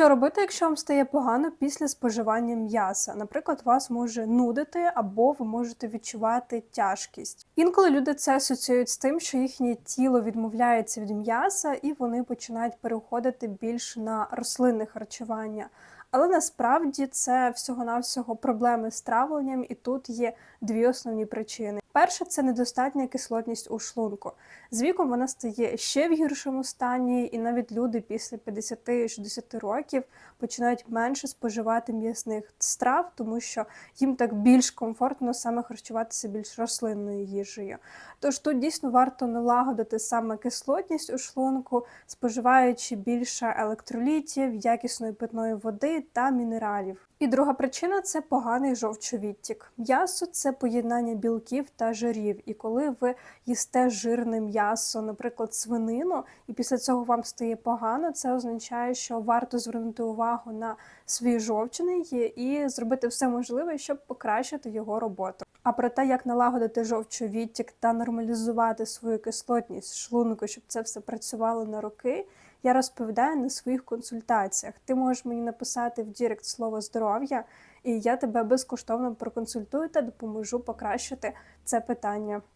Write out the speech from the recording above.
Що робити, якщо вам стає погано після споживання м'яса? Наприклад, вас може нудити або ви можете відчувати тяжкість. Інколи люди це асоціюють з тим, що їхнє тіло відмовляється від м'яса і вони починають переходити більш на рослинне харчування. Але насправді це всього-навсього проблеми з травленням, і тут є дві основні причини. Перша це недостатня кислотність у шлунку. З віком вона стає ще в гіршому стані, і навіть люди після 50-60 років починають менше споживати м'ясних страв, тому що їм так більш комфортно саме харчуватися більш рослинною їжею. Тож тут дійсно варто налагодити саме кислотність у шлунку, споживаючи більше електролітів, якісної питної води та мінералів. І друга причина це поганий жовчовідтік. М'ясо це поєднання білків та жирів. І коли ви їсте жирне м'ясо, наприклад, свинину, і після цього вам стає погано, це означає, що варто звернути увагу на свій жовчний і зробити все можливе, щоб покращити його роботу. А про те, як налагодити жовчовідтік та нормалізувати свою кислотність шлунку, щоб це все працювало на роки, я розповідаю на своїх консультаціях. Ти можеш мені написати в Дірект слово здоров'я, і я тебе безкоштовно проконсультую та допоможу покращити це питання.